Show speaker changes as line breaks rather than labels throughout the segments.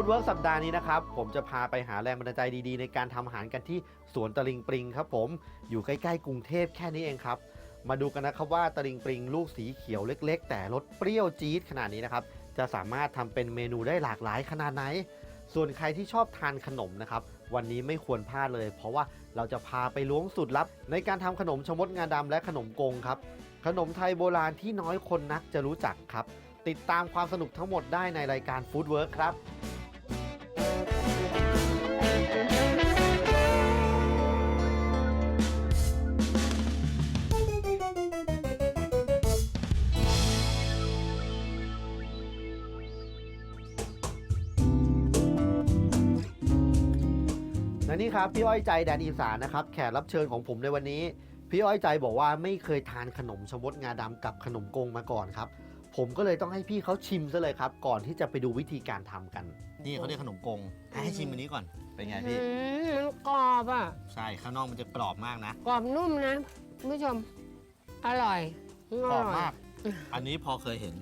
ฟู้ดเวิร์กสัปดาห์นี้นะครับ ผมจะพาไปหาแรงบันดาลใจดีๆ ในการทำอาหารกันที่สวนตะลิงปริงครับผมอยู่ใกล้ๆกรุงเทพแค่นี้เองครับ มาดูกันนะครับว่าตะลิงปริงลูกสีเขียวเล็ก ๆ แต่รสเปรี้ยวจี๊ดขนาดนี้นะครับจะสามารถทำเป็นเมนูได้หลากหลายขนาดไหน ส่วนใครที่ชอบทานขนมนะครับวันนี้ไม่ควรพลาดเลย เพราะว่าเราจะพาไปล้วงสูตรลับ ในการทำขนมชมดงาดำและขนมกงครับขนมไทยโบราณที่น้อยคนนักจะรู้จักครับ ติดตามความสนุกทั้งหมดได้ในรายการฟู้ดเวิร์กครับ และนี่ครับพี่อ้อยใจแดนอีสานนะครับแขกรับเชิญของผมในวันนี้ พี่อ้อยใจบอกว่าไม่เคยทานขนมชะมดงาดำกับขนมกงมาก่อนครับ ผมก็เลยต้องให้พี่เขาชิมซะเลยครับ ก่อนที่จะไปดูวิธีการทำกัน นี่เขาเรียกขนมกงให้ชิมอันนี้ก่อนเป็นไงพี่
อืมมันกรอบอะ
ใช่ข้างนอกมันจะกรอบมากนะ
กรอบนุ่มนะคุณผู้ชมอกร่อย
กรอบ
ย
มาก อันนี้พอเคยเห็น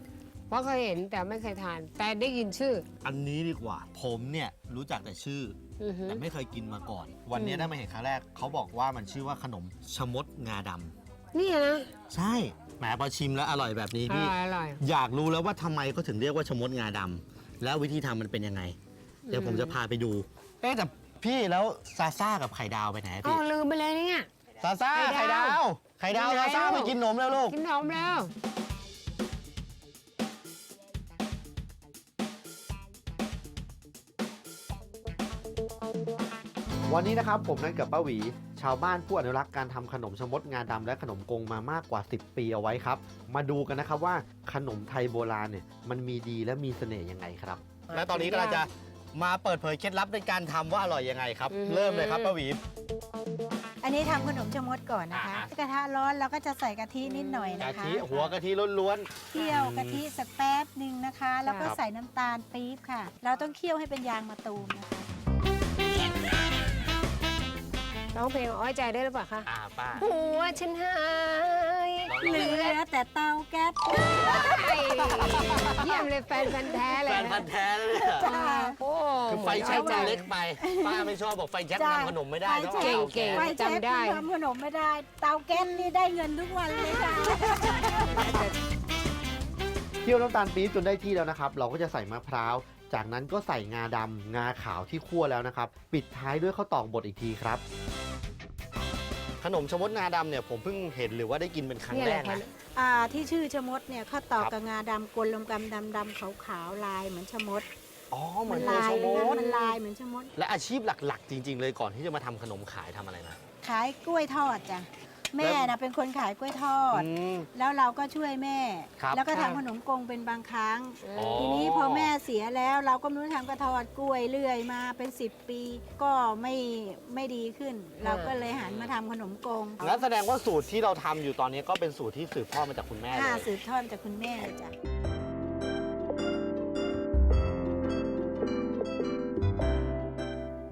เพราะเคยเห็นแต่ไม่เคยทาน แต่ได้ยินชื่อ
อันนี้ดีกว่า ผมเนี่ยรู้จักแต่ชื่อ
อือหือ
แต่ไม่เคยกินมาก่อน วันนี้
อืม
ได้มาเห็นครั้งแรกเขาบอกว่ามันชื่อว่าขนมชะมดงาดำ
นี่นะ
ใช่แหมพอชิมแล้วอร่อยแบบนี้
อ
พี่
ร่อยอร่อย
อยากรู้แล้วว่าทำไมเขาถึงเรียกว่าชะมดงาดำแล้ววิธีทำมันเป็นยังไง เดี๋ยวผมจะพาไปดู เอ๊ะแต่พี่แล้วซาซ่ากับไข่ดาวไปไหน
อ๋อ
พี่
ลืมไปเลยเนี่ย
ซาซ่า
ไข่
ไข่ดา
ดาวว
ไข่ดาว
ไข่
ซา
ดาว
ซ่าไปกินนมแล้วลูก
กินนมแล้ว
วันนี้นะครับผมนัดกับป้าหวี ชาวบ้านผู้อนุรักษ์การทำขนมชะมดงาดำและขนมกงมามากกว่า 10 ปีเอาไว้ครับ มาดูกันนะครับว่าขนมไทยโบราณเนี่ยมันมีดีและมีเสน่ห์ยังไงครับ และตอนนี้ก็จะมาเปิดเผยเคล็ดลับในการทำว่าอร่อยยังไงครับ
อือฮึ
เริ่มเลยครับป้าหวี
อันนี้ทำขนมชะมดก่อนนะคะ
อ่า
กระทะร้อนเราก็จะใส่กะทินิดหน่อย
กะ
นะคะ
ทิหัวกะทิล้วน
เคี่ยวกะทิสักแป๊บหนึ่งนะคะ แล้วก็
ครับ
ใส่น้ำตาลปี๊บค่ะ เราต้องเคี่ยวให้เป็นยางมะตูมนะคะ
ร้องเพลงอ้อยใจได้หรือเปล่าคะ
ๆอ่าป้า
หัวฉันหาย
เหลือแต่เตาแก๊ส
เยี่ยมเลยแฟนพันธ์แท้เล
แฟ
ย
น
นะ
พันธุ์แท้เลยเนี่ย
จ้า
โอ้
คือไฟแช็ก
ใจ
มันเล็กไป ป้าไม่ชอบบอกไฟแช็ก
จ้ะ
ทำขนมไม่ได้ต้อง
ไฟแช็
เอา
ก
เก่ง
ไฟแช็ก
จำได้
ทำขนมไม่ได้ เตาแก๊สนี่ได้เงินทุกวันเลยค่ะ
เคี่ยวน้ำตาลปี๊บจนได้ที่แล้วนะครับ เราก็จะใส่มะพร้าว จากนั้นก็ใส่งาดำงาขาวที่คั่วแล้วนะครับ ปิดท้ายด้วยข้าวตอกบดอีกทีครับ ขนมชะมดงาดำเนี่ยผมเพิ่งเห็นหรือว่าได้กินเป็นครั้ง
เนี่ย
แร
แหละ
ก
ค่ะ
นะ
อ่าที่ชื่อชะมดเนี่ยข้าวตอก
ครับ
กับงาดำกลลมกำดำดำขาวขาวๆลายเหมือนชะมด
อ๋อเหมื
มั
อน
น
ตัว
ลาย
ชะมด
มันลายเหมือนชะมด
และอาชีพหลักๆ จริง ๆ เลยก่อนที่จะมาทำขนมขายทำอะไรนะ
ขายกล้วยทอดจ้ะ แม่นะเป็นคนขายกล้วยทอด
อืม
แล้วเราก็ช่วยแม่
ครับ
แล้วก็
ครั
ทำ
บ
ขนมกงเป็นบางครั้ง
อ๋อ
ทีนี้พอแม่เสียแล้วเราก็ไม่รู้ทำกระทอดกล้วยเรื่อยมาเป็น 10 ปี ก็ไม่ไม่ดีขึ้น เราก็เลยหันมาทำขนมกง
งั้นแสดงว่าสูตรที่เราทำอยู่ตอนนี้ก็เป็นสูตรที่สืบทอดมาจากคุณแม่เล
ถ้าย สืบทอดจากคุณแม่เลยจ้ะ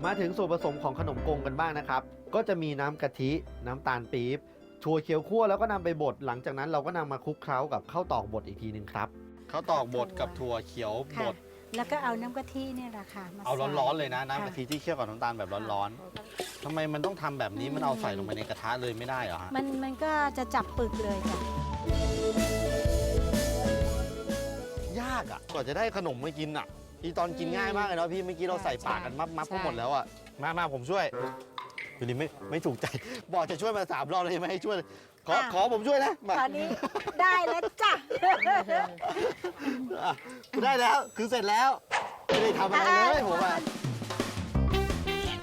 มาถึงส่วนผสมของขนมกงกันบ้างนะครับ ก็จะมีน้ำกะทิ น้ำตาลปี๊บ ถั่วเขียวคั่วแล้วก็นำไปบดหลังจากนั้นเราก็นำมาคลุกเคล้ากับข้าวตอกบดอีกทีหนึ่งครับ ข้าวตอกบดกับถั่วเขียวบ
ค่ะ
ด
แล้วก็เอาน้ำกะทิเนี่ยแหละค่ะมา
เอา
ใส่
ร้อนๆเลยนะน้ำ
ค่
กะทิที่เคี่ยวกับน้ำตาลแบบร้อนๆทำไมมันต้องทำแบบนี้มันเอาใส่ลงไปในกระทะเลยไม่ได้เหรอฮะ
มันมันก็จะจับปึกเลยจ้ะ
ยากอะกว่าจะได้ขนมมากินอะอีตอนกินง่ายมากเลยเนาะพี่เมื่อกี้เราใส่ปากกันมับมับก็หมดแล้วอะมามาผมช่วย อยู่นี่ไม่ไม่ถูกใจ บอกจะช่วยมาสามรอบเลยไม่ให้ช่วยเลยขอขอผมช่วยนะมา
ตอนนี้ได้แล้วจ้ะ
อะได้แล้วคือเสร็จแล้ว ไม่ได้ทำอะไรเลยผมอะ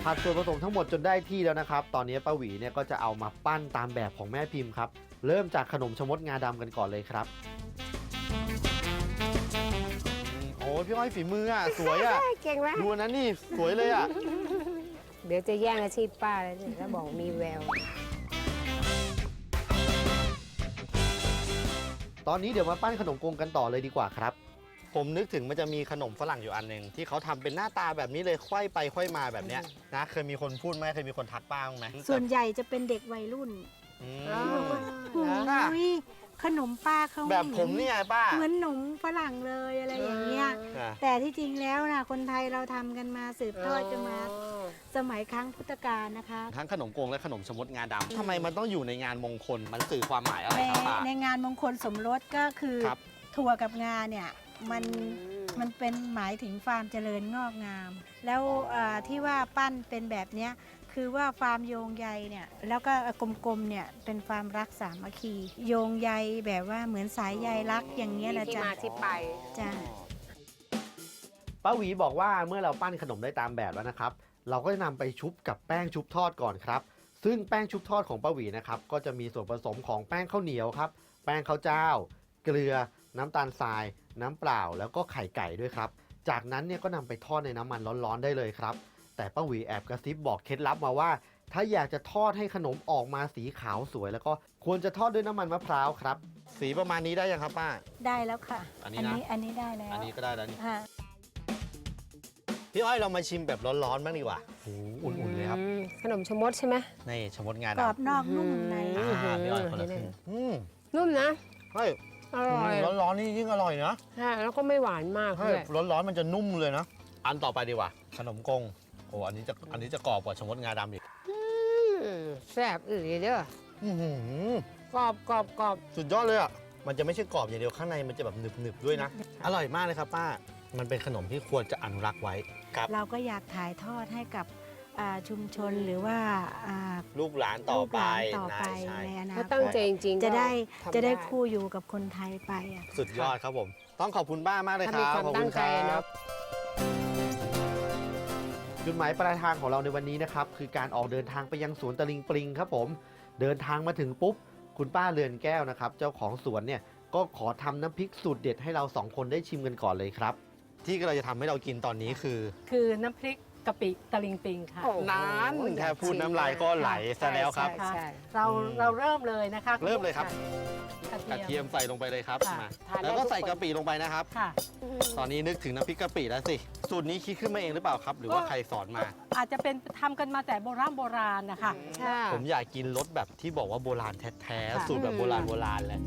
ผัดส่วนผสมทั้งหมดจนได้ที่แล้วนะครับ ตอนนี้ป้าหวีเนี่ยก็จะเอามาปั้นตามแบบของแม่พิมพ์ครับ เริ่มจากขนมชะมดงาดำกันก่อนเลยครับอืมโอ้ยพี่อ้อยฝีมืออะ สวยอะ
เก่งไหม
ดูอันนั้นนี่สวยเลยอะ
เดี๋ยวจะแย่งอาชีพป้าเลยเนี่ยแล้วบอกมีแวว
ตอนนี้เดี๋ยวมาปั้นขนมกงกันต่อเลยดีกว่าครับ ผมนึกถึงมันจะมีขนมฝรั่งอยู่อันหนึ่งที่เขาทำเป็นหน้าตาแบบนี้เลยค่อยไปค่อยมาแบบเนี้ยนะเคยมีคนพูดไหมเคยมีคนทักป้าบ้างไหม
ส่วนใหญ่จะเป็นเด็กวัยรุ่น
อืม
อ๋อ
บอกว่า
เหรอ
โอ้ย ขนมป้าเขา
แบบผมนี่ไงป้า
เหมือนขนมฝรั่งเลยอะไรอย่างเงี้ย
อะ
แต่ที่จริงแล้วนะคนไทยเราทำกันมาสืบทอดกันมาสมัยครั้งพุทธกาลนะคะ
ทั้งขนมโกงและขนมชะมดงาดำทำไมมันต้องอยู่ในงานมงคลมันสื่อความหมายอะไร
ใน
ครับป้า
ในงานมงคลสมรสก็คือ
ครับ
ถั่วกับงาเนี่ยมันมันเป็นหมายถึงความเจริญงอกงาม แล้วอ่าที่ว่าปั้นเป็นแบบเนี้ย คือว่าฟาร์มโยงใยเนี่ยแล้วก็กลมๆเนี่ยเป็นความรักสามัคคี โยงใยแบบว่าเหมือนสายใยรักอย่างเงี้ยนะ
ที่
จ๊ะ
มาที่ไป
จ้ะ
ป้าหวีบอกว่าเมื่อเราปั้นขนมได้ตามแบบแล้วนะครับ เราก็จะนำไปชุบกับแป้งชุบทอดก่อนครับ ซึ่งแป้งชุบทอดของป้าหวีนะครับก็จะมีส่วนผสมของแป้งข้าวเหนียวครับ แป้งข้าวเจ้า เกลือ น้ำตาลทราย น้ำเปล่า แล้วก็ไข่ไก่ด้วยครับ จากนั้นเนี่ยก็นำไปทอดในน้ำมันร้อนๆได้เลยครับ แต่ป้าหวีแอบกระซิบบอกเคล็ดลับมาว่า ถ้าอยากจะทอดให้ขนมออกมาสีขาวสวย แล้วก็ควรจะทอดด้วยน้ำมันมะพร้าวครับ สีประมาณนี้ได้ยังครับป้า
ได้แล้วค่ะ
อันนี้นะ
อันนี้ได้แล้ว
อันนี้ก็ได้แล้วนี่
ค่ะ
พี่อ้อยเรามาชิมแบบร้อนๆบ้างดีกว่าโอ้โหอุ่นๆเลยครับ
มขนมชะมดใช่ไหม
นี่ชะมดงาด
กรอบนอกนุ่มใน
อืำ
อ่าพี่อ้อยคนละครึ่งอืม
นุ่มนะ
เฮ้ย
อร่อย
ร้อนๆนี่ยิ่งอร่อยนะ
ใช่แล้วก็ไม่หวานมาก
เฮ้
ด้
ย
วย
ร้อนๆมันจะนุ่มเลยนะ อันต่อไปดีกว่า ขนมกง โอ้อันนี้จะอันนี้จะกรอบกว่าชะมดงาดำอีก
อืมแซ่บอื่นเด้อ
อื้อหือก
รอบกรอบกรอบ
สุดยอดเลยอะ มันจะไม่ใช่กรอบอย่างเดียวข้างในมันจะแบบหนึบๆด้วยนะ อร่อยมากเลยครับป้า มันเป็นขนมที่ควรจะอนุรักษ์ไว้ครับ
เราก็อยากถ่ายทอดให้กับอ่าชุมชนหรือว่าอ่า
ลูกหลานต่อไป
ลูกหลานต่อไป
ใช่
ในอนา
ถ้า
ค
ตั้ง
ต
ใจจริงๆ
จะได้
ก็ทำ
จะได้คู่อยู่กับคนไทยไปอะ
สุดยอดครับผม ต้องขอบคุณป้ามากเลยค
ถ้า
รับ
มีความ
ขอบ
ตั้
คุ
ง
ณ
ใจ
ค
เน
รั
อะ
บ จุดหมายปลายทางของเราในวันนี้นะครับคือการออกเดินทางไปยังสวนตะลิงปริงครับผม เดินทางมาถึงปุ๊บ คุณป้าเรือนแก้วนะครับ เจ้าของสวนเนี่ยก็ขอทำน้ำพริกสูตรเด็ดให้เราสองคนได้ชิมกันก่อนเลยครับ ที่เราจะทำให้เรากินตอนนี้คือ
คือน้ำพริก กะปิตะลิงปิงค่ะ
โอ้โห
นั้นแค่พูดน้ำลายก็ไหลซะแล้วครับ
ใช่ใช่
เรา
อืม
เราเริ่มเลยนะคะ
เริ่มเลยครับ
กระ
กระ
เที
เที
ย
ย
ม
มใส่ลงไปเลยครับ
ค่ะ
มา
ทานได้
แล้วก็ใส่
ทุกคน
กะปิลงไปนะครับ
ค่ะ
ตอนนี้นึกถึงน้ำพริกกะปิแล้วสิ สูตรนี้คิดขึ้นมาเองหรือเปล่าครับ หรือว่า
ก็
ใครสอนมา
อาจจะเป็นทำกันมาแต่โบราณโบราณนะคะ
ใช่
ผมอยากกินรสแบบที่บอกว่าโบราณแท้ๆ
ค่ะ
สูตรแบบโบราณโบราณเลย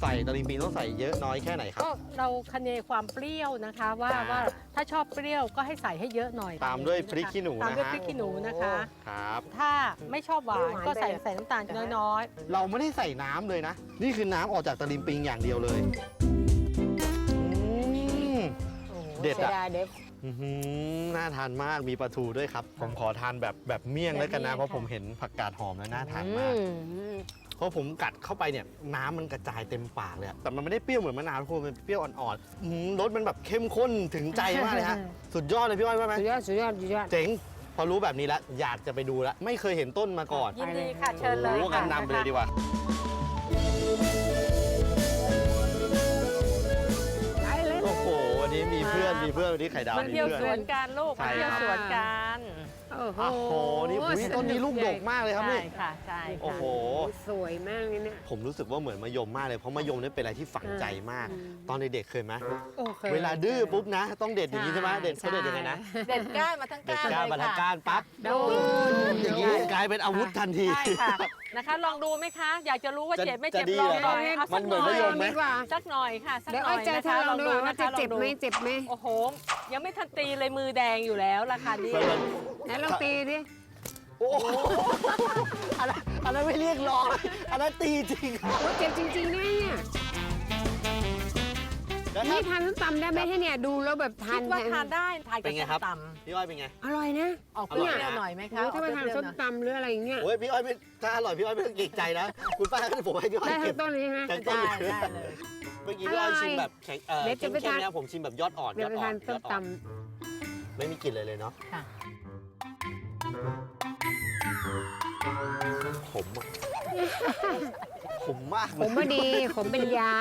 ใส่ตะลิงปิงต้องใส่เยอะน้อยแค่ไหนครับ
ก็เราคะเนความเปรี้ยวนะคะว่า
อ่า
ว่าถ้าชอบเปรี้ยวก็ให้ใส่ให้เยอะหน่อย
ตามด้วยพริกขี้หนู
ตาม
นะ
ด้วย
ฮะ
พริกขี้หนูนะคะ
ครับ
ถ้าไม่ชอบหวานก็ใส่ใส่น้ำตาลน้อย
เราไม่ได้ใส่น้ำเลยนะ นี่คือน้ำออกจากตะลิงปิงอย่างเดียวเลยอืมเด็ดอะ
สียายเด็ด
อื้อหือน่าทานมากมีปลาทูด้วยครับ ผมขอทานแบบแบบเมี่ยงแล้วกันนะเพราะผมเห็นผักกาดหอมแล้วน่าทานมาก
อืม
เพราะผมกัดเข้าไปเนี่ยน้ำมันกระจายเต็มปากเลยอะแต่มันไม่ได้เปรี้ยวเหมือนมะนาวทุกคนมันเปรี้ยวอ่อนๆอื้อหือรสมันแบบเข้มข้นถึงใจมากเลยฮะ สุดยอดเลยพี่อ้อยว่าไหม
สุดยอดสุดยอดสุดยอด
เจ๋ง พอรู้แบบนี้แล้วอยากจะไปดูแล้วไม่เคยเห็นต้นมาก่อน
ๆยินดีค่ะเชิญเลย
โอ้โห
ค่ะ
กันนำไปเลยดีกว่า
ได้เลย
โอ้โหวันนี้มีเพื่อนมีเพื่อนวันนี้ไข่ดาว
มา
มี
เที่ยว
เพื่อ
สวน นกันลูก
ใช่
มาเที่ยว
ครับ
สวนกัน
โอ้โห
โอ้โหนี่อุ๊ยต้นนี้ลูกดกมากเลยครับ
ใช่
นี่
ค่ะใช่
โอ้
ค่ะ
โห
สวยมากเลยเนี่ย
ผมรู้สึกว่าเหมือนมะยมมากเลยเพราะมะยมเนี่ยเป็นอะไรที่ฝังใจมาก
อืม
ตอนเด็กๆเคยไหม
โอค
เวลาดื้อปุ๊บนะ ต้องเด็ดอย่างนี้ใช่ไหมเด็ดเขาเด็ดยังไงนะ
เด็ดก้านมาทั้ง
เด็ด
ก้าน
ก้าน
เลย
บรรทัด
ค่ะ
ก้านปั๊บ
โดน
อย่างนี้กลายเป็นอาวุธทันที
ใช่ค่ะนะคะ ลองดูไหมคะ อยากจะรู้ว่า
จะ
เจ็บไม่
จะ
เจ็บ
ดี
ลอง
เหรอ
หน่อย
ครับ
เอาสัก
มันเหมือน
หน่
มะ
อย
ยมไหม
ดีกว่า
สักหน่อยค่ะสัก
เดี๋ยว
หน่
อ้
อ
อย
ย
ใจ
นะ
เธอ
คะ
ลองดู
ล
ว่า
นะ
จะ
คะ
เจ็บไหม
ลองดู
เจ็บไหม
โอ้โห ยังไม่ทันตีเลยมือแดงอยู่แล้วราคานี้
ไหนลองตีดิ
โอ้โหอันนั้นอันนั้นไม่เรียกร้องอันนั้นตีจริง
โอ้เจ็บจริงๆนะเนี่ย
แล้วถ้า
นี่ทานส้มตำได้ไหมที่เนี่ยดูแล้วแบบทา
คิ
น
ดว่าทานได้ทาน
เป็
กับ
นไง
ส้ม
ครับ
ต
พี่อ้อยเป็นไง
อร่อยนะำ
ออกเปรี้ยวๆหน่อยไหมคะ
โอ้ถ้าไปทาน
ออกเปรี้ยวๆ
ส้ม
หน่อย
ตำหรืออะไรอย่างเงี้ย
โอ้ยพี่อ้อยไม่ถ้าอร่อยพี่อ้อยไม่ต้องเกรงใจนะ คุณป้าให้ผมให้พี่อ้อย
ได้ทั้
เก็บ
งต้นเลยนะ
จากต้น
ได้
เลย
ได้เลย
เมื่อกี้พี่อ้อย
อร่อย
ชิมแบบแข็งเอ่อ
เดี๋ยวจะ
เข้ม
ไป
ๆ
ทาน
นะผมชิมแบบยอดอ่อน
เดี๋
ย
ยว
อด
ไป
อ่อ
ทานน
ย
ส้
อ
ม
ดอ่
ต
อนไม่มีกลิ่นเลยเลยเนาะ
ค่ะ
ขมอะขมมากำ
ผมไม่ดี ผมเป็นยา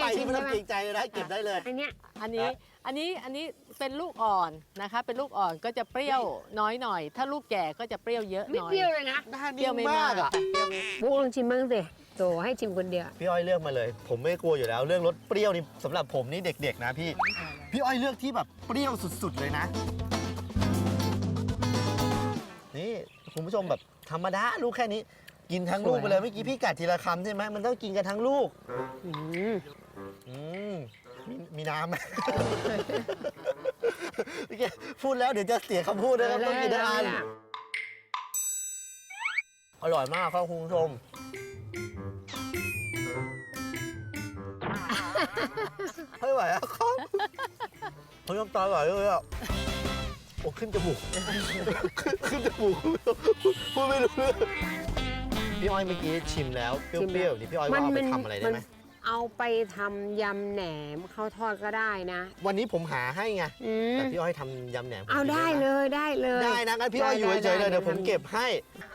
ยากได้ไปที่ไม่ต้องเกรงใจเลยนะเก็บได้เลย
อันเนี้ย
อันนี้ อันนี้ อันนี้เป็นลูกอ่อนนะคะ เป็นลูกอ่อนก็จะเปรี้ยวน้อยหน่อย ถ้าลูกแก่ก็จะเปรี้ยวเยอะห
ไม่
น่อย
เปรี้ยวเลยนะ
หน้า
เปรี้
นิ่
ยว
ม
ไม่
มามา
กก
อะ
ค่ะเปรี้ยวไม่
บุ๊กลองชิมบ้างสิโตให้ชิมคนเดียว
พี่อ้อยเลือกมาเลย ผมไม่กลัวอยู่แล้ว เรื่องรสเปรี้ยวนี่สำหรับผมนี่เด็กๆนะพี่ พี่อ้อยเลือกที่แบบเปรี้ยวสุดๆเลยนะ นี่คุณผู้ชมแบบธรรมดาลูกแค่นี้ กินทั้งลูกไปเลยเมื่อกี้พี่กัดทีละคำใช่ไหมมันต้องกินกันทั้งลูก
อืม
อืมมีมีน้ำไหมโอเคพูดแล้วเดี๋ยวจะเสียคำพูดนะครับต้องกินทั้งอันอร่อยมากครับคุณผู้ชมไม่ไหวอะครับเขาน้ำตาไหลเลยอะโอ้ขึ้นจมูก ขึ้นจมูกคุณผู้ชมพูดไม่รู้เรื่อง พี่อ้อยเมื่อกี้ชิมแล้วเปรี้ยวๆนี่พี่อ้อยว่าเอาไปทำอะไรได้ไหม
เอาไปทำยำแหนมข้าวทอดก็ได้นะ
วันนี้ผมหาให้ไง
อืม
แต่พี่อ้อยทำยำแหนมผม
เอา
กิน
ได้
หม
เลยได้เลย
ได้นะงั้นพี่อ้อยอยู่เฉยๆเลย
ได้
เดี๋ยวผม
ได้
เก็บให้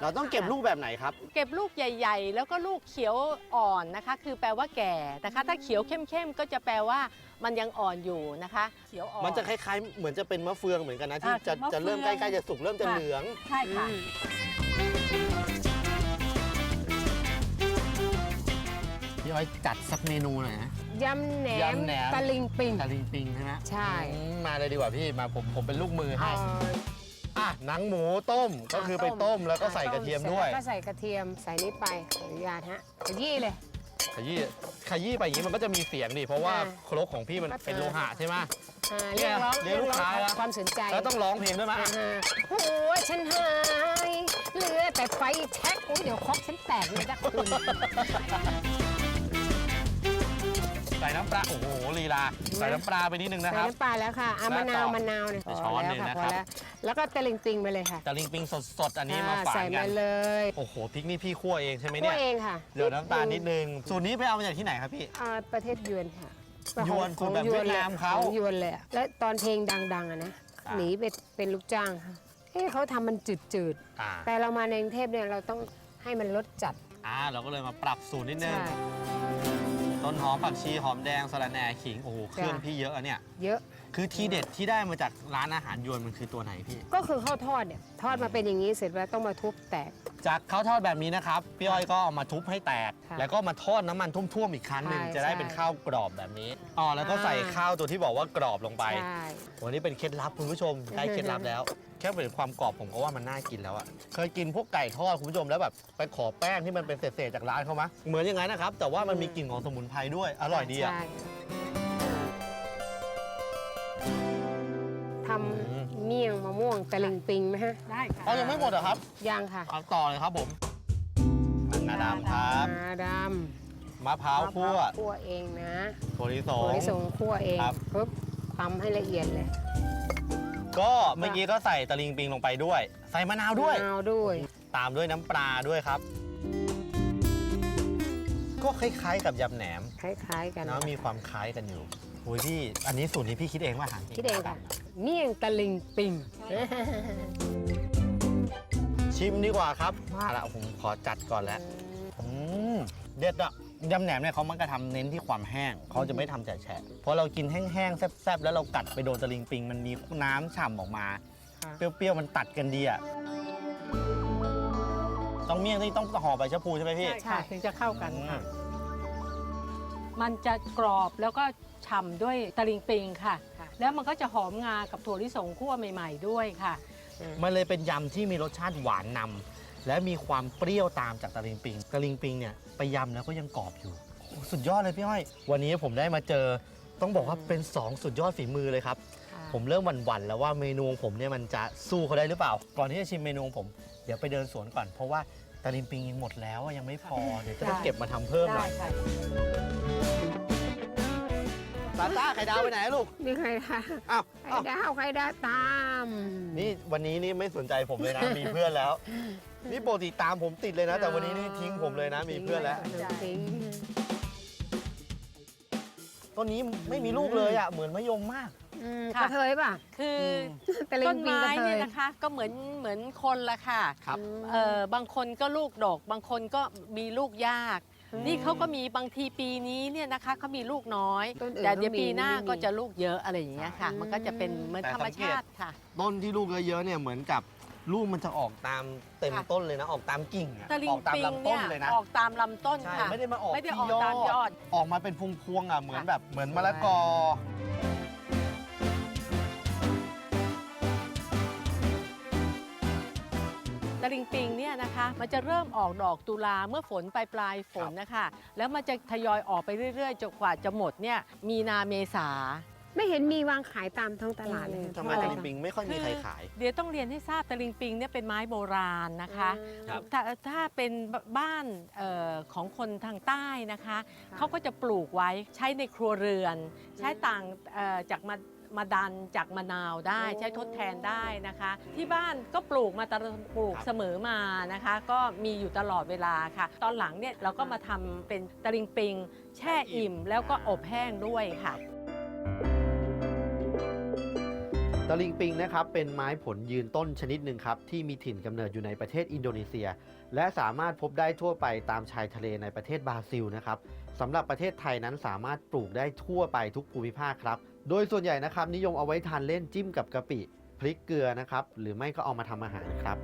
เราต้องเก็บลูกแบบไหนครับ
เก็บลูกใหญ่ ๆ แล้วก็ลูกเขียวอ่อนนะคะ คือแปลว่าแก่นะคะ ถ้าเขียวเข้มๆก็จะแปลว่ามันยังอ่อนอยู่นะคะ เขียวอ่อน
มันจะคล้ายๆ เหมือนจะเป็นมะเฟืองเหมือนกันนะที่
อ่า
จะ
มะเฟือง
จะเริ่มใกล้ๆจะสุกเริ่มจะ
ค่ะ
เหลือง
ใช่ค่ะ
อืม
พี่อ้อยจัดสักเมนูหน่อยนะ
ยำแหนม
ยำแหนม
ตะลิงปิง
ตะลิงปิงใช่ไหม
ใช่
อืมมาเลยดีกว่าพี่มาผมผมเป็นลูกมือให้
เอา
อะหนังหมูต้มก็คือไปต้มแล้วก็ใส่กระเทียมด้วย
สร็จแล้ก็ใส่กระเทียมใส่นี้ไปขออนุญาตฮะขยี้เลย
ขยี้ขยี้ไปอย่างนี้มันก็จะมีเสียงดิเพราะว่า
อ่า
โครกของพี่มันเป็นโลหะใช่ไหม
อ่า
เนี่
เรีย
ย
กร้อง
เรียกลูกค้าแล้ว
ความสนใจ
แล้วต้องร้องเพลงด้วยไหม
อ่าฮะหัวฉันหายเหลือแต่ไฟแท็กโอ้ยเดี๋ยวครกฉันแตกเลยนะคุณ
ใส่น้ำปลา โอ้โหลีลา ใส่น้ำปลาไปนิดนึงนะ
ใส่
ครับ
น้ำปลาแล้วค่ะอะ
แล้
มะ
วต่
นาว
อ
มะนาวเนี่ย
ไปช้อนหนึ่ง
พ
นะ
พ
ครับ
แล้วแล้วก็ตะลิงปิงไปเลยค่ะ
ตะลิงปิงสดๆ อันนี้มา
อ่
ฝาก
ใส่
กั
มาน เลย
โอ้โหพริกนี่พี่คั่วเองใช่ไหม
คั่
เนี่
วยเองค่ะ
เดี๋ยวน้ำตาลนิดนึง สูตรนี้ไปเอามาจากที่ไหนครับพี่
อ่าประเทศยวนค่ะ
ยวน
ของ
สูตรแบบ
ของ
เวียดนามเขา
ของยวนเลยอะและตอนเพลงดังๆอะนะ
อ่า
หนีไปเป็นลูกจ้างค่ะเอ๊ะเขาทำมันจืด
อ่า
ๆ แต่เรามาในกรุงเทพเนี่ยเราต้องให้มันรสจัด
อ่าเราก็เลยมาปรับสูตรนิดนึง
ใช่
ต้นหอมผักชีหอมแดงสะระแหน่ขิงโอ้โหเครื่องพี่เยอะอะเนี่ย
เยอะ
คือทีเด็ดที่ได้มาจากร้านอาหารยวนมันคือตัวไหนพี่
ก็คือข้าวทอดเนี่ยทอดมาเป็นอย่างนี้เสร็จแล้วต้องมาทุบแตก
จากข้าวทอดแบบนี้นะครับพี่อ้อยก็เอามาทุบให้แตก
ค่ะ
แล้วก็มาทอดน้ำมันท่วมๆอีกครั้งหนึ่ง
ใช่
จะได้
ใช่
เป็นข้าวกรอบแบบนี้อ๋อแล้วก็ใส่
อ่า
ข้าวตัวที่บอกว่ากรอบลงไป
ใช่
วันนี้เป็นเคล็ดลับคุณผู้ชมได้เคล็ดลับแล้ว แค่เป็นความกรอบผมก็ว่ามันน่ากินแล้วอะเคยกินพวกไก่ทอดคุณผู้ชมแล้วแบบไปขอแป้งที่มันเป็นเศษๆจากร้านเขามะเหมือนอย่างนั้นนะครับ แต่ว่ามันมีกลิ่นของสมุนไพรด้วยอร่อยดีอะ
ใช่ ท
อืมำ
เมี่ยงมะม่วงตะลิงปิงไหมฮะ
ได้ค่ะ
อ๋อยังไม่หมดเหรอครับ
ยังค่ะ
เอาต่อเลยครับผมงาดำครับ
งาด
มะพร้าวำคั่ว
มะพร้าวคั่วเองนะ
ถั่วลิส
ถั่ว
ง
ลิสงคั่วเอง
ครับ
ปุ๊บทำให้ละเอียดเลย
ก็เมื่อกี้ก็ใส่ตะลิงปิงลงไปด้วย ใส่มะนาวด้วย
มะนาวด้วย
ตามด้วยน้ำปลาด้วยครับ ก็คล้ายๆกับยำแหนม
คล้ายๆกัน
นะมีความคล้ายกันอยู่ โอ้ยพี่ อันนี้สูตรนี้พี่คิดเองว่าหา
คิดเองค่ะเมี่ยงตะลิงปิง
ชิมดีกว่าครับ มาละผมขอจัดก่อนแล้วอืมเด็ดอะยำแหนมเนี่ยเขามักจะทำเน้นที่ความแห้งเขาจะไม่ทำแฉะๆพอเรากินแห้งๆแซ่บๆแล้วเรากัดไปโดนตะลิงปิง มันมีน้ำฉ่ำออกมา
ค่ะ
เปรี้ยวๆมันตัดกันดีอะต้องเมี่ยงที่ต้องห่อใบชะพูใช่ไหมพี่
ใช่ค่ะ ถึงจะเข้ากันค่ะ
อื ม
มันจะกรอบแล้วก็ฉ่ำด้วยตะลิงปิงค่ะ
ค่ะ
แล้วมันก็จะหอมงากับถั่วลิสงคั่วใหม่ ๆ ด้วยค่ะ
มันเลยเป็นยำที่มีรสชาติหวานนำและมีความเปรี้ยวตามจากตะลิงปิงตะลิงปิงเนี่ยไปยำแล้วก็ยังกรอบอยู่โอ้สุดยอดเลยพี่อ้อย วันนี้ผมได้มาเจอต้องบอกว่าเป็น 2 สุดยอดฝีมือเลยครับ
ค่ะ
ผมเริ่มหวั่นๆแล้วว่าเมนูของผมเนี่ยมันจะสู้เขาได้หรือเปล่า ก่อนที่จะชิมเมนูของผม เดี๋ยวไปเดินสวนก่อน เพราะว่า ตะลิงปิงยังหมดแล้วอะยังไม่พอเดี๋ยวจะต้อง
ได้
เก็บมาทำเพิ่มห
ได้
น่อย
ค่ะ
ตาต้าไข่ดาวไปไหนลูก
นี่ใครดา
อ้าว
ใคร
อ้าว
ดาวใครดาวตาม
นี่วันนี้นี่ไม่สนใจผมเลยนะ มีเพื่อนแล้ว นี่ปกติตามผมติดเลยนะ แต่วันนี้นี่ทิ้งผมเลยนะ มีเพื่อนแล้ว
ทิ้ง
ต้นนี้ไม่มีลูกเลยอะเหมือนมะยมมาก
อืม
ค่ะ
กระเทยป่ะ
คืออ
ตะลิ
ต้
ง
น
ปิง
ไม้
กระเท
เนี่ยยนะคะก็เหมือนเหมือนคนละค่ะ
ครับ
เออบางคนก็ลูกดก บางคนก็มีลูกยากนี่เขาก็มีบางทีปีนี้เนี่ยนะคะเขามีลูกน้อย
ต้นอื่น
แต่เดี๋ยว
ก็มี
ปีหน้า
ไม่มี
ก็จะลูกเยอะอะไรอย่างเงี้ยค่ะ
อืม
มันก็จะเป็นเหมือน
แต่
ธรรม
สังเกต
ชาติค่ะ
ต้นที่ลูกเยอะๆเนี่ยเหมือนกับลูกมันจะออกตามเต็ม
ค่ะ
ต้นเลยนะ ออกตามกิ่งอะ
ตะลิ
องอกตาม
ปิง
ลำต้
เนี่
น
ย
เลยนะ
ออกตามลำต้น
ใช่
ค่ะ
ไม่ได้มาออก
ไม่ได้
ที่
ออกตามยอด
ออกมาเป็นพวงๆอะเหมือนแบบเหมือนมะละกอ
ตะลิงปิงเนี่ยนะคะมันจะเริ่มออกดอกตุลาเมื่อฝนปลายปลายๆฝนนะคะ แล้วมันจะทยอยออกไปเรื่อยๆจนกว่าจะหมดเนี่ยมีนาเมษา
ไม่เห็นมีวางขายตามท้องตลาดเลย
ทำไม
เพราะ
ตะ
อะร
ลิงปิงไม่ค่อยมีใครขาย
เดี๋ยวต้องเรียนให้ทราบตะลิงปิงเนี่ยเป็นไม้โบราณนะคะ
ครับ
ถ้าถ้าเป็นบ้านเออของคนทางใต้นะคะ เขาก็จะปลูกไว้ใช้ในครัวเรือน ใช้ต่างเอ่อจากมา มาดันจากมะนาวได้ใช้ทดแทนได้นะคะ ที่บ้านก็ปลูกมาตลอดปลูก
ครับ
เสมอมานะคะ ก็มีอยู่ตลอดเวลาค่ะ ตอนหลังเนี่ยเราก็มาทำเป็นตะลิงปิง แช่อิ่มแล้วก็อบแห้งด้วยค่ะ
ตะลิงปิงนะครับเป็นไม้ผลยืนต้นชนิดหนึ่งครับ ที่มีถิ่นกำเนิดอยู่ในประเทศอินโดนีเซีย และสามารถพบได้ทั่วไปตามชายทะเลในประเทศบราซิลนะครับสำหรับประเทศไทยนั้นสามารถปลูกได้ทั่วไปทุกภูมิภาคครับ โดยส่วนใหญ่นะครับนิยมเอาไว้ทานเล่นจิ้มกับกะปิพริกเกลือนะครับ หรือไม่ก็เอามาทำอาหารครับ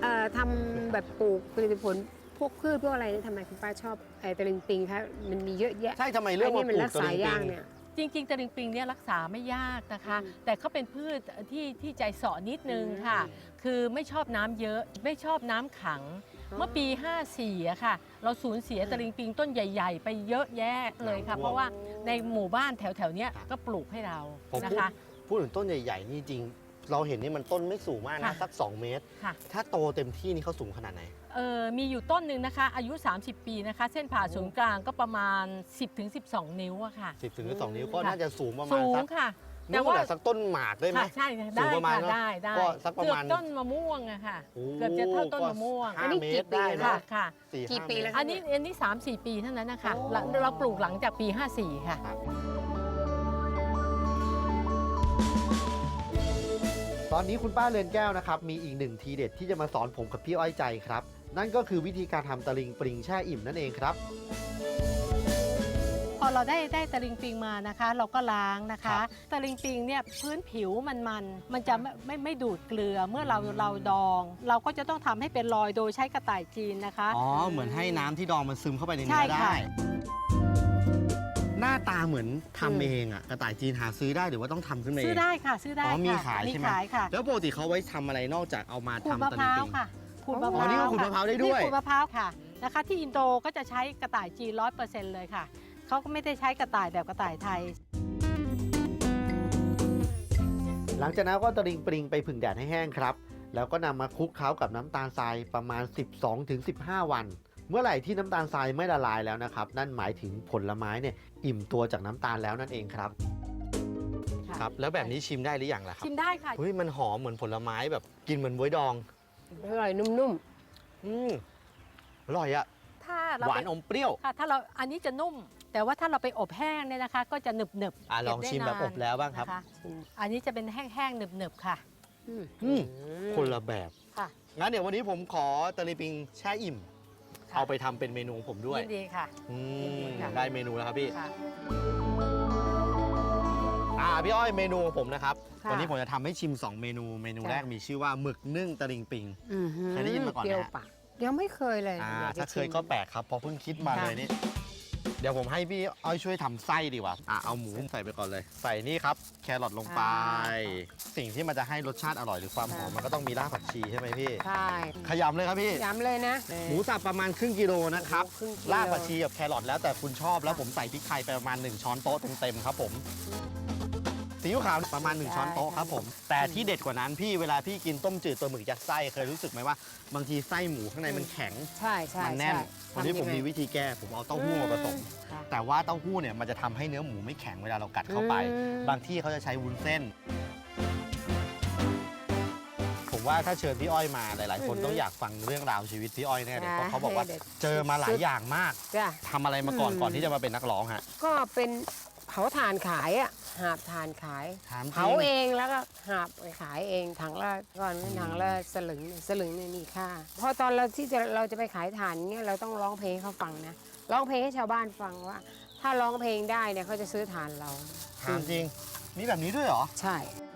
เอ่อทำแบบปลูกผลิตผลพวกพืชพวกอะไรเนี่ยทำไมคุณป้าชอบไอ้ตะลิงปิงคะมันมีเยอะแยะ
ใช่ทำไมเรื่อง
ไอ้
ว่า
นี่
ป
มัน
ลู
รั
ก
ก
ตะ
ษา
ลิงปิ
ยาก
ง
เนี่ย
จริงๆตะลิงปิงเนี่ยรักษาไม่ยากนะคะ
อืม
แต่เขาเป็นพืชที่ที่ใจเสาะนิดนึงค่ะ คือไม่ชอบน้ำเยอะ ไม่ชอบน้ำขัง เมื่อปี 54อะค่ะ เราสูญเสียตะลิงปิงต้นใหญ่ ๆ ไปเยอะแยะเลยค่ะ
น้ำท่วม
เพราะว่าในหมู่บ้านแถวๆเนี้ย
ครับ
ก็ปลูกให้เรา
ผม
นะ
พูด
คะ
พูดถึงต้นใหญ่ๆนี่จริง เราเห็นนี่มันต้นไม่สูงมากนะ
ค่ะ
สัก 2 เมตร
ค่ะ
ถ้าโตเต็มที่นี่เขาสูงขนาดไหน
เออมีอยู่ต้นหนึ่งนะคะ อายุ 30 ปีนะคะ เส้นผ่าศูนย์กลางก็ประมาณ 10-12 นิ้วอะค่ะ
10ถึง12 นิ้วก็
ค่ะ
น่าจะสูงประมา
สู
ณ
ง
สัก
ค่ะ
นู่นแหละสักต้นหมากได้ไหม
ค่ะใช่
สู
ได้
งประมาณ
ค่ะ
เนอะ
ได้ได้
ก็สักประมาณ
เอบต้นมะม่วงอะค่ะ
โอ้
เกือบจะเท่าต้นมะม่วง
ห้า
อันนี้
เม
กี่
ตร
ปี
ได้
แล้ว
เน
ค่ะ
อะ
ค่ะ
สี่
กี่
ห้า
ปี
เมตร
แล้ว
อันนี้อันนี้ 3 4 ปีเท่านั้นนะคะ
โอ้
หลังเราปลูกหลังจากปี 54 ค่ะ
ตอนนี้คุณป้าเรือนแก้วนะครับ มีอีกหนึ่งทีเด็ดที่จะมาสอนผมกับพี่อ้อยใจครับ นั่นก็คือวิธีการทำตะลิงปริงแช่อิ่มนั่นเองครับ
พอ เราได้ได้ตะลิงปิงมานะคะ เราก็ล้างนะ
ครั
คะ
บ
ตะลิงปิงเนี่ยพื้นผิวมันมันมันจะไม่ไม่ไม่ดูดเกลือเมื่อเราเราดอง เราก็จะต้องทำให้เป็นรอยโดยใช้กระต่ายจีนนะคะ
อ๋อ เหมือนให้น้ำที่ดองมันซึมเข้าไปใน
ใช่
เนื้อ
ค่ะ
ได้ หน้าตาเหมือนทำเองอะกระต่ายจีนหาซื้อได้หรือว่าต้องทำขึ้นมาเอง
ซื้อได้ค่ะ ซื้อได้
อ๋อมี
ค่ะ
ขายใช่ไหม
ขายค่ะ
แล้วปกติเขาไว้ทำอะไรนอกจากเอามา
ขูด
ทำ
มะ
ตะ
พ
ลิง
ร้าว
ปิง
ค่ะขูด
อ๋
มะ
อ
พร้าว
นี่ก็ขูดมะพร้าวได้ด้วย
นี่ขูดมะพร้าวค่ะนะคะ ที่อินโดก็จะใช้กระต่ายจีนร้อยเปอร์เซ็นต์เลยค่ะ เขาก็ไม่ได้ใช้กระต่ายแบบกระต่ายไทย
หลังจากนั้นก็ตะลิงปริงไปผึ่งแดดให้แห้งครับ แล้วก็นำมาคลุกเคล้ากับน้ำตาลทรายประมาณ 12-15 วัน เมื่อไหร่ที่น้ำตาลทรายไม่ละลายแล้วนะครับ นั่นหมายถึงผลไม้เนี่ยอิ่มตัวจากน้ำตาลแล้วนั่นเองครับ
ค่ะ
ครับ แล้วแบบนี้ชิมได้หรือยังล่ะครับ
ชิมได้ค่ะ
เฮ้ยมันหอมเหมือนผลไม้แบบกินเหมือนบ๊วยดอง
อร่อยนุ่ม
อืมอร่อยอะ
ถ้าเรา
หวา
ไป
นอมเปรี้ยว
ค่ะถ้าเราอันนี้จะนุ่ม แต่ว่าถ้าเราไปอบแห้งเนี่ยนะคะ ก็จะหนึบหนึบๆ
อะลอง
เก็ได้
ชิมแบบ
นาน
อบแล้วบ้างครับ
นะคะอันนี้จะเป็นแห้งๆหนึบหนึบๆค่ะ
ๆอืม
อืมคนละแบบ
ค่ะ
งั้นเดี๋ยววันนี้ผมขอตะลิงปิงแช่อิ่ม
ค่ะ
เอาไปทำเป็นเมนูของผมด้วย
ยินดีค่ะ
อื
ยินดี
ม
ค่ะ
ได้เมนูแล้วครับพี่
ค่ะ
อ่าพี่อ้อยเมนูของผมนะครับ
ค่ะ
วันนี้ผมจะทำให้ชิม 2 เมนู เมนู
จ้ะ
แรกมีชื่อว่าหมึกนึ่งตะลิงปิง
อือหือ
เคยได้ยินมาก่อนไหมฮะ
เปรี้ยวปากยังไม่เคยเลย
อ่า
อยกจะ
ถ้าเคย
ชิม
ก็แปลกครับเพอเพิ่งคิดมา
ค่ะ
เลยนี่ เดี๋ยวผมให้พี่อ้อยช่วยทำไส้ดีกว่าอะเอาหมูใส่ไปก่อนเลย ใส่นี่ครับ แครอทลงไป สิ่งที่มันจะให้รสชาติอร่อยหรือความหอมมันก็ต้องมีรากผักชีใช่ไหมพี่
ใช่
ขยำเลยครับพี่
ย้ำเลยนะ
หมูสับประมาณครึ่งกิโลนะครับ
ครึ่งกิโล
รากผักชีกับแครอทแล้วแต่คุณชอบแล้วผมใส่พริกไทยไปประมาณ 1 ช้อนโต๊ะเต็มๆครับผม ซีอิ๊วขาวประมาณ 1 ช้อนโต๊ะครับผม แต่ที่เด็ดกว่านั้นพี่เวลาพี่กินต้มจืดตัวหมึกยัดไส้เคยรู้สึกไหมว่า บางทีไส้หมูข้างในมันแข็ง
ใช่ใช่
มันแน่น
ใช่
วันนี้ผม
ทำยังไง
มีวิธีแก้ผมเอาเต้าหู้มาผสม
ค่ะ
แต่ว่าเต้าหู้เนี่ยมันจะทำให้เนื้อหมูไม่แข็งเวลาเรากัดเข้าไป
อืม
บางที่เขาจะใช้วุ้นเส้น ผมว่าถ้าเชิญพี่อ้อยมาหลาย ๆ คนต้องอยากฟังเรื่องราวชีวิตพี่อ้อยแน่เลยเพราะเขาบอกว่า
ด็ด
เจอมาหลายอย่างมาก
จ้ะ
ทำอะไรมาก่อน
อืม
ก่อนที่จะมาเป็นนักร้องฮะ
ก็เป็นเผาถ่านขายอะหาบถ่านขาย
ถามจริง
เผาเองแล้วก็หาบไปขายเองถังละก่อนเป็นถังละสลึงสลึงเนี่ยมีค่าพอตอนเราที่จะเราจะไปขายถ่านเนี่ยเราต้องร้องเพลงให้เขาฟังนะร้องเพลงให้ชาวบ้านฟังว่า ถ้าร้องเพลงได้เนี่ยเขาจะซื้อถ่านเรา
ถามจริง มีแบบนี้ด้วยเหรอ
ใช่
ผม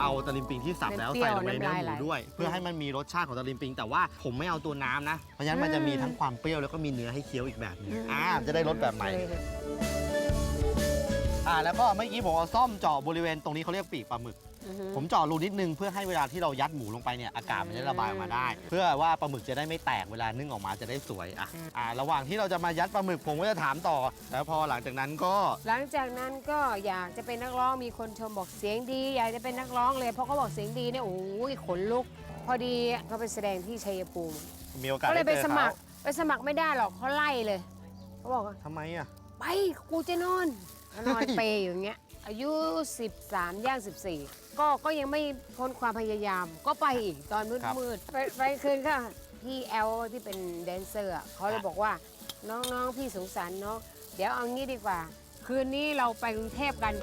เอาตะลิมปิงที่สับแล้ว
เปรี้
ใส่
ยว
ลงไปในเนื้อ
น้ำลาย
ห
ไหล
มูด้วย เพื่อให้มันมีรสชาติของตะลิมปิง แต่ว่าผมไม่เอาตัวน้ำนะ เพราะฉะนั้นมันจะมีทั้งความเปรี้ยวแล้วก็มีเนื้อให้เคี้ยวอีกแบบหนึงอ่าจะได้รสแบบใหม่
เลย
ออ่าแล้วก็เมื่อกี้ผมเอาซ่อมเจาะบริเวณตรงนี้เขาเรียกปีกปลาหมึก
อือฮึ
ผมเจาะรูนิดนึงเพื่อให้เวลาที่เรายัดหมูลงไปเนี่ยอากาศมันจะระบายออกมาได้ เพื่อว่าปลาหมึกจะได้ไม่แตกเวลานึ่งออกมาจะได้สวยอะอ่าระหว่างที่เราจะมายัดปลาหมึกผมก็จะถามต่อ แล้วพอหลังจากนั้นก็
หลังจากนั้นก็อยากจะเป็นนักร้องมีคนชมบอกเสียงดี อยากจะเป็นนักร้องเลยเพราะเขาบอกเสียงดีเนี่ยโอ้ยขนลุก พอดีเขาไปแสดงที่ชัยภูมิ
มีโอกาส
ก็เลย
ได้
ไป
เจอ
สมัค
เขา
รไปสมัครไม่ได้หรอกเขาไล่เลยเขาบอกว่า
ทำไมอะ
ไปกูจะนอนก็นอนเปรย์อยู่อย่างเงี้ย อายุ 13 ย่าง 14 ก็ก็ยังไม่พ้นความพยายาม ก็ไปอีกตอนมืด
ครับ
มืดๆไปไปคืนก็พี่แอลที่เป็นแดนเซอร์อะเขาเลยบอกว่าน้องๆพี่สงสารน้องเดี๋ยวเอางี้ดีกว่า คืนนี้เราไปกรุงเทพกัน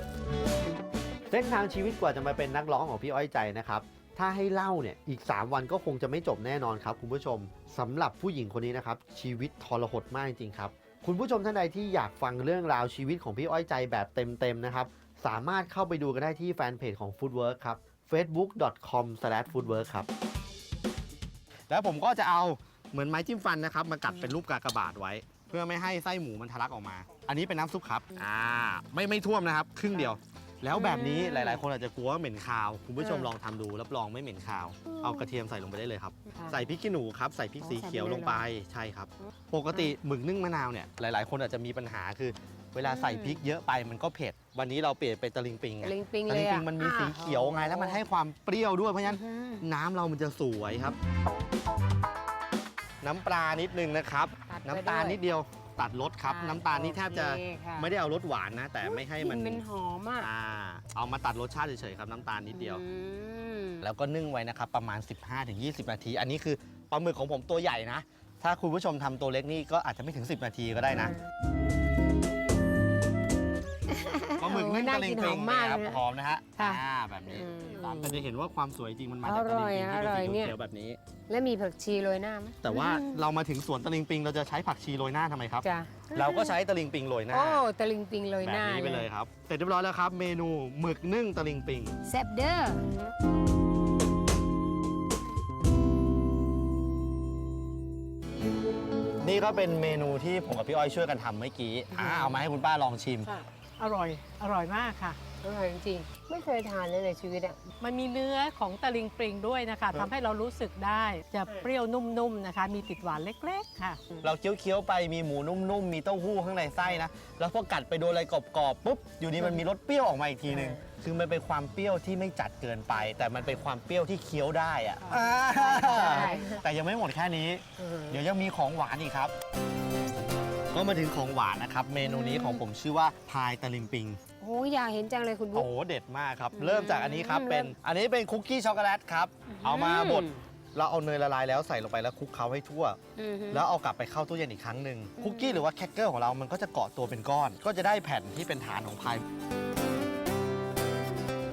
เส้นทางชีวิตกว่าจะมาเป็นนักร้องของพี่อ้อยใจนะครับ ถ้าให้เล่าเนี่ยอีก 3 วันก็คงจะไม่จบแน่นอนครับคุณผู้ชมสำหรับผู้หญิงคนนี้นะครับ ชีวิตทรหดมากจริงๆครับ คุณผู้ชมท่านใดที่อยากฟังเรื่องราวชีวิตของพี่อ้อยใจแบบเต็มๆนะครับ สามารถเข้าไปดูกันได้ที่แฟนเพจของ Foodwork ครับ facebook.com/foodwork ครับ แล้วผมก็จะเอาเหมือนไม้จิ้มฟันนะครับ มากัดเป็นรูปกากบาทไว้ เพื่อไม่ให้ไส้หมูมันทะลักออกมา อันนี้เป็นน้ำซุปครับ อ่า ไม่ไม่ท่วมนะครับ ครึ่งเดียว แล้วแบบนี้
อืม
หลาย ๆ คนอาจจะกลัวว่าเหม็นคาว คุณผู้ชม
อืม
ลองทำดูรับรองไม่เหม็นคาว เอากระเทียมใส่ลงไปได้เลยครับ
ค่ะ
ใส่พริกขี้หนูครับ ใส่พริก
อ๋อ
สีเขียว
ใส่ไป
ล
เลย
งไป ใช่ครับ ปกติหมึกนึ่งมะนาวเนี่ย หลาย ๆ คนอาจจะมีปัญหาคือ เวลาใส่พริกเยอะไปมันก็เผ็ด วันนี้เราเปลี่ยนเป็นตะลิงปิงไง
ลิงปิง
ตะ
เล
ลิ
ย
ง
อะ
ปิงมันมีสีเขียวไงแล้วมันให้ความเปรี้ยวด้วยเพราะฉะนั้น
อือฮึ
น้ำเรามันจะสวยครับ น้ำปลานิดนึงนะครับ
ตัดไป
น้ำตาล
ด้วย
นิดเดียวตัดรสครับ
อ่า
น้ำตาลนี่แทบจะ
โอเคค่ะ
ไม่ได้เอารสหวานนะ แต่ไม่ให้มัน
กลิ่เป็นหอมอะ
อ่าเอามาตัดรสชาติเฉยๆครับน้ำตาลนิดเดียว
อืม
แล้วก็นึ่งไว้นะครับประมาณ 15-20 นาที อันนี้คือปลาหมึกของผมตัวใหญ่นะ ถ้าคุณผู้ชมทำตัวเล็กนี่ก็อาจจะไม่ถึง 10 นาทีก็ได้นะปลา หมึกนึ่ง
น่า
ตะลิง
กินห
ปิ
องม
นะ
มาก
ครับ
เลย
หอมนะฮะ
ค่ะ
อ่าแบบนี้
อืม
แต่จะเห็นว่าความสวยจริงมันมาจากตะลิงปิงที่
อร่อย
เป็น
อร่อยเนี่
สี
ย
เขียวๆแบบนี้
แล้วมีผักชีโรยหน้าไหม
แต่ว่าเรามาถึงสวนตะลิงปิงเราจะใช้ผักชีโรยหน้าทำไมครับ
จ้ะ
เราก็ใช้ตะลิงปิงโรยหน้า
โอ้ตะลิงปิงโรย
แบ
ห
บ
น้า
นี้ไปเลยครับเสร็จเรียบร้อยแล้วครับ เมนูหมึกนึ่งตะลิงปิง
แซ่บเด้อ
นี่ก็เป็นเมนูที่ผมกับพี่อ้อยช่วยกันทำเมื่อกี้อ่าเอามาให้คุณป้าลองชิม
ค่ะ อร่อย อร่อยมากค่ะ
อร่อยจริงๆ ไม่เคยทานเลยในชีวิตอะ
มันมีเนื้อของตะลิงปริงด้วยนะคะทำให้เรารู้สึกได้ จะเปรี้ยวนุ่มๆนะคะ มีติดหวานเล็กๆค่ะ
เราเคี้ยวๆไปมีหมูนุ่มๆ มีเต้าหู้ข้างในไส้นะ แล้วพอกัดไปโดนอะไรกรอบๆปุ๊บ อยู่ดีมันมีรสเปรี้ยวออกมาอีกทีหนึ่งคือมันเป็นความเปรี้ยวที่ไม่จัดเกินไป แต่มันเป็นความเปรี้ยวที่เคี้ยวได้อะ
ใช่
แต่ยังไม่หมดแค่นี้ เดี๋ยวยังมีของหวานอีกครับ ก็มาถึงของหวานนะครับ เมนูนี้ของผมชื่อว่าพายตะลิงปิง
โอ้ยอยากเห็นจังเลยคุณบุ๊
โอ้
ค
โหเด็ดมากครับ
อืม
เริ่มจากอันนี้ครับ เป็น อันนี้เป็นคุกกี้ช็อกโกแลตครับ เอามาบด เราเอาเนยละลายแล้วใส่ลงไปแล้วคลุกเคล้าให้ทั่ว
อือฮึ
แล้วเอากลับไปเข้าตู้เย็นอีกครั้งหนึ่งคุกกี้หรือว่าแครกเกอร์ของเรา มันก็จะเกาะตัวเป็นก้อน ก็จะได้แผ่นที่เป็นฐานของพาย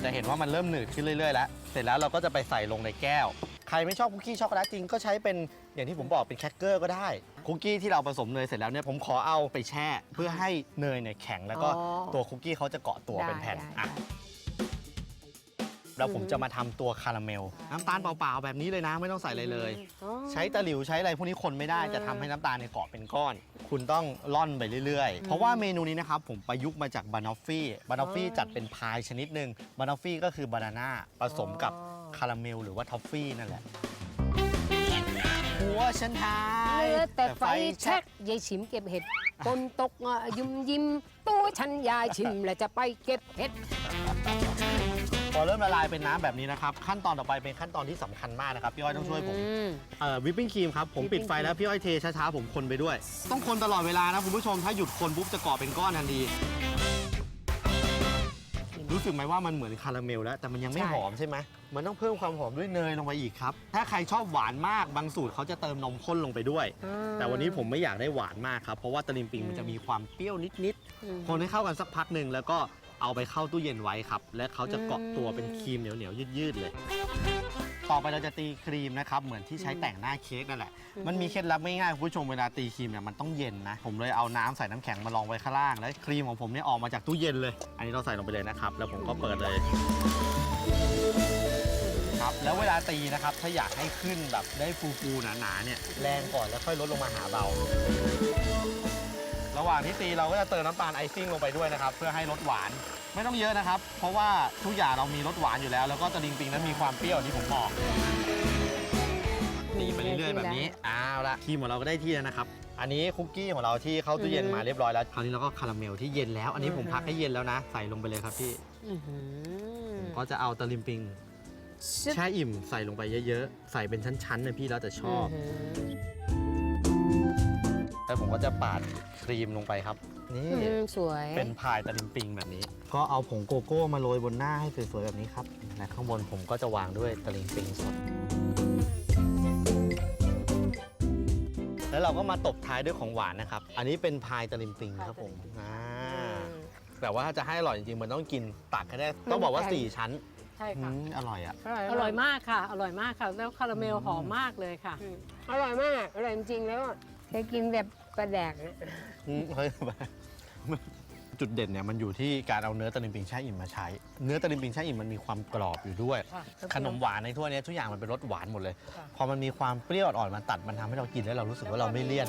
จะเห็นว่ามันเริ่มหนืดขึ้นเรื่อยๆแล้ว เสร็จแล้วเราก็จะไปใส่ลงในแก้ว ใครไม่ชอบคุกกี้ช็อกโกแลตจริงก็ใช้เป็นอย่างที่ผมบอกเป็นแครกเกอร์ก็ได้ คุกกี้ที่เราผสมเนยเสร็จแล้วเนี่ยผมขอเอาไปแช่ เพื่อให้เนยเนี่ยแข็งแล้วก็
อ๋อ
ตัวคุกกี้เขาจะเกาะตัวเป็นแผ่น
ได้
อะ
ได้
แล้วผมจะมาทำตัวคาราเมล น้ำตาลเปล่าๆแบบนี้เลยนะไม่ต้องใส่อะไรเลย
อ๋อ
ใช้ตะหลิวใช้อะไรพวกนี้คนไม่ได้
อืม
จะทำให้น้ำตาลเนี่ยเกาะเป็นก้อน คุณต้องล่อนไปเรื่อยๆ เพราะว่าเมนูนี้นะครับผมประยุกต์มาจากบานอฟฟี่บานอฟฟี่
อ๋อ
จัดเป็นพายชนิดหนึ่งบานอฟฟี่ก็คือบานาน่าผสมกับ
อ๋อ
คาราเมลหรือว่าท็อฟฟี่นั่นแหละ หัวฉันหาย
เหลือแต่ไฟแช็กยายฉิมเก็บเห็ดฝนตกอะยิ้มยิ้มตัวฉันยายชิมและจะไปเก็บเห็ด
พอเริ่มละลายเป็นน้ำแบบนี้นะครับ ขั้นตอนต่อไปเป็นขั้นตอนที่สำคัญมากนะครับ พี่อ้อยต้องช่วยผม
ม
เอ่อวิปปิ้งครีมครับ ผม
Whipping
ปิดไฟแล้วพี่อ้อยเทช้าๆผมคนไปด้วย ต้องคนตลอดเวลานะคุณผู้ชมถ้าหยุดคนปุ๊บจะเกาะเป็นก้อนทันที รู้สึกไหมว่ามันเหมือนคาราเมลแล้ว แต่มันยังไม่
ใช่
หอมใช่ไหมมันต้องเพิ่มความหอมด้วยเนยลงไปอีกครับ ถ้าใครชอบหวานมากบางสูตรเขาจะเติมนมข้นลงไปด้วย
อ่า
แต่วันนี้ผมไม่อยากได้หวานมากครับ เพราะว่าตะลิมปิงมันจะมีความเปรี้ยวนิด
อืม
ๆ คนให้เข้ากันสักพักหนึ่งแล้วก็เอาไปเข้าตู้เย็นไว้ครับ และเขาจะเกาะตัวเป็นครีมเหนียวๆยืดๆเลย ต่อไปเราจะตีครีมนะครับ เหมือนที่ใช้แต่งหน้าเค้กนั่นแหละ มันมีเคล็ดลับง่ายๆคุณผู้ชมเวลาตีครีมเนี่ยมันต้องเย็นนะ ผมเลยเอาน้ำใส่น้ำแข็งมาลองไว้ข้างล่าง แล้วครีมของผมเนี่ยออกมาจากตู้เย็นเลย อันนี้เราใส่ลงไปเลยนะครับ แล้วผมก็เปิดเลยครับ แล้วเวลาตีนะครับ ถ้าอยากให้ขึ้นแบบได้ฟูๆหนาๆเนี่ยแรงก่อนแล้วค่อยลดลงมาหาเบา ระหว่างที่ตีเราก็จะเติมน้ำตาลไอซิ่งลงไปด้วยนะครับ เพื่อให้รสหวาน ไม่ต้องเยอะนะครับ เพราะว่าทุกอย่างเรามีรสหวานอยู่แล้ว แล้วก็ตะลิงปิงนั้นมีความเปรี้ยวที่ผมบอกตีไปเรื่อยๆแบบนี้เอาละครีมของเราก็ได้ที่แล้วนะครับ อันนี้คุกกี้ของเราที่เข้าตู้เย็นมาเรียบร้อยแล้วคราวนี้เราก็คาราเมลที่เย็นแล้ว อันนี้ผมพักให้เย็นแล้วนะ ใส่ลงไปเลยครับพี่
อื้อหือ
ก็จะเอาตะลิงปิง
ชึบ
แช่อิ่มใส่ลงไปเยอะๆ ใส่เป็นชั้นๆนะพี่แล้วแต่ชอบ
หือ
แล้วผมก็จะปาดครีมลงไปครับ นี่
อืมสวย
เป็นพายตะลิงปิงแบบนี้ ก็เอาผงโกโก้มาโรยบนหน้าให้สวยๆแบบนี้ครับและข้างบนผมก็จะวางด้วยตะลิงปิงสด แล้วเราก็มาตบท้ายด้วยของหวานนะครับ อันนี้เป็นพายตะลิงปิงครับผมอ่า
อืม
แต่ว่าถ้าจะให้อร่อยจริงๆมันต้องกินตักให้ได้ต้องบอกว่า
แข็ง
4ชั้น
ใช่
อื
ค่ะ
มอร่อยอะ
อร่อยมากค่ะ อร่อยมากค่ะ แล้วคาราเมลหอมมากเลยค่ะ
อืมอร่อยมากอร่อยจริงๆแล้วเคยกินแบบปลาแดกเนี่ย
อืมเฮ้ย จุดเด่นเนี่ยมันอยู่ที่การเอาเนื้อตะลิงปิงแช่อิ่มมาใช้ เนื้อตะลิงปิงแช่อิ่มมันมีความกรอบอยู่ด้วย
ค่ะ
ขนมหวานในถ้วยเนี้ยทุกอย่างมันเป็นรสหวานหมดเลย
ค่ะ
พอมันมีความเปรี้ยวอ่อนๆมันตัดมันทำให้เรากินแล้วเรารู้สึกว่าเราไม่เลี่ยน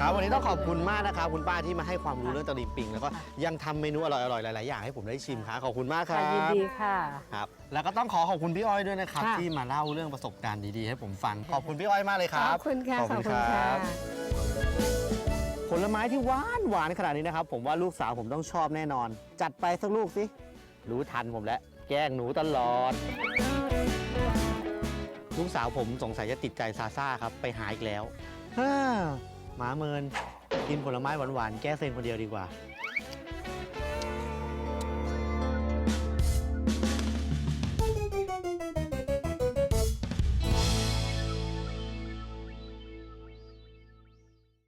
ครับวันนี้ต้องขอบคุณมากนะครับคุณป้าที่มาให้ความรู้เรื่องตะลิงปิง แล้วก็ยังทำเมนูอร่อยๆหลายๆอย่างให้ผมได้ชิมครับขอบคุณมากค
ค่ะ
รับ
ยินดีค่ะ
ครับแล้วก็ต้องขอขอบคุณพี่อ้อยด้วยนะครับ
ค่ะ
ที่มาเล่าเรื่องประสบการณ์ดีๆ ให้ผมฟัง ขอบคุณพี่อ้อยมากเลยครับ
ขอบคุณค่ะ
ขอบคุณครับ ผลไม้ที่หวานหวานขนาดนี้นะครับ ผมว่าลูกสาวผมต้องชอบแน่นอน จัดไปสักลูกสิ รู้ทันผมแล้ว แกล้งหนูตลอด ลูกสาวผมสงสัยจะติดใจซาซ่าครับ ไปหาอีกแล้วฮ่าหมาเมิน กินผลไม้หวานๆ แก้เซ็งคนเดียวดีกว่า